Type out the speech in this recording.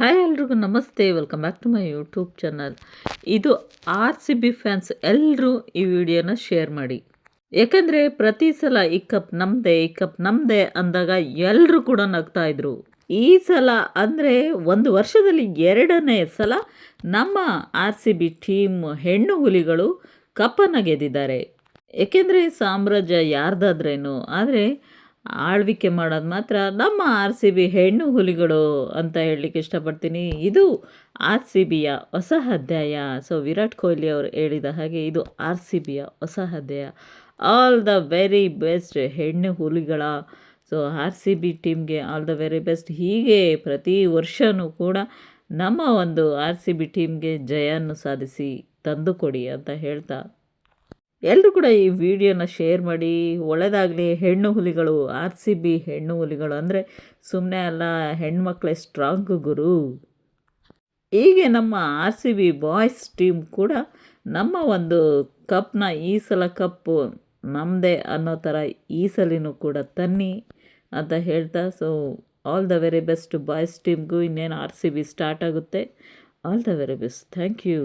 Hi ಎಲ್ರಿಗೂ ನಮಸ್ತೆ welcome back to my YouTube channel ಇದು ಆರ್ ಸಿ ಬಿ ಫ್ಯಾನ್ಸ್ ಎಲ್ಲರೂ ಈ ವಿಡಿಯೋನ ಶೇರ್ ಮಾಡಿ. ಯಾಕಂದರೆ ಪ್ರತಿ ಸಲ ಈ ಕಪ್ ನಮ್ಮದೇ ಈ ಕಪ್ ನಮ್ಮದೇ ಅಂದಾಗ ಎಲ್ಲರೂ ಕೂಡ ನಗ್ತಾ ಇದ್ರು. ಈ ಸಲ ಅಂದರೆ ಒಂದು ವರ್ಷದಲ್ಲಿ ಎರಡನೇ ಸಲ ನಮ್ಮ ಆರ್ ಸಿ ಬಿ ಟೀಮ್ ಹೆಣ್ಣು ಹುಲಿಗಳು ಕಪ್ಪನ್ನು ಗೆದ್ದಿದ್ದಾರೆ. ಏಕೆಂದರೆ ಸಾಮ್ರಾಜ್ಯ ಯಾರ್ದಾದ್ರೇನು, ಆದರೆ ಆಳ್ವಿಕೆ ಮಾಡೋದು ಮಾತ್ರ. ನಮ್ಮ ಆರ್ ಸಿ ಬಿ ಹೆಣ್ಣು ಹುಲಿಗಳು ಅಂತ ಹೇಳಲಿಕ್ಕೆ ಇಷ್ಟಪಡ್ತೀನಿ. ಇದು ಆರ್ ಸಿ ಬಿಯ ಹೊಸ ಅಧ್ಯಾಯ. ಸೊ ವಿರಾಟ್ ಕೊಹ್ಲಿ ಅವರು ಹೇಳಿದ ಹಾಗೆ ಇದು ಆರ್ ಸಿ ಬಿಯ ಹೊಸ ಅಧ್ಯಾಯ. ಆಲ್ ದ ವೆರಿ ಬೆಸ್ಟ್ ಹೆಣ್ಣು ಹುಲಿಗಳ. ಸೊ ಆರ್ ಸಿ ಬಿ ಟೀಮ್ಗೆ ಆಲ್ ದ ವೆರಿ ಬೆಸ್ಟ್ ಹೀಗೆ ಪ್ರತಿ ವರ್ಷವೂ ಕೂಡ ನಮ್ಮ ಒಂದು ಆರ್ ಸಿ ಬಿ ಟೀಮ್ಗೆ ಜಯವನ್ನು ಸಾಧಿಸಿ ತಂದುಕೊಡಿ ಅಂತ ಹೇಳ್ತಾ ಎಲ್ಲರೂ ಕೂಡ ಈ ವಿಡಿಯೋನ ಶೇರ್ ಮಾಡಿ. ಒಳ್ಳೆಯದಾಗಲಿ ಹೆಣ್ಣು ಹುಲಿಗಳು, ಆರ್ ಸಿ ಬಿ ಹೆಣ್ಣು ಹುಲಿಗಳು ಅಂದರೆ ಸುಮ್ಮನೆ ಅಲ್ಲ, ಹೆಣ್ಮಕ್ಳೇ ಸ್ಟ್ರಾಂಗ್ ಗುರು. ಹೀಗೆ ನಮ್ಮ R C B boys team ಕೂಡ ನಮ್ಮ ಒಂದು ಕಪ್ನ ಈ ಸಲ ಕಪ್ಪು ನಮ್ಮದೇ ಅನ್ನೋ ಥರ ಈ ಸಲಿನೂ ಕೂಡ ತನ್ನಿ ಅಂತ ಹೇಳ್ತಾ so all the very best boys ಟೀಮ್ಗೂ ಇನ್ನೇನು ಆರ್ ಸಿ ಬಿ ಸ್ಟಾರ್ಟ್ ಆಗುತ್ತೆ. All the very best thank you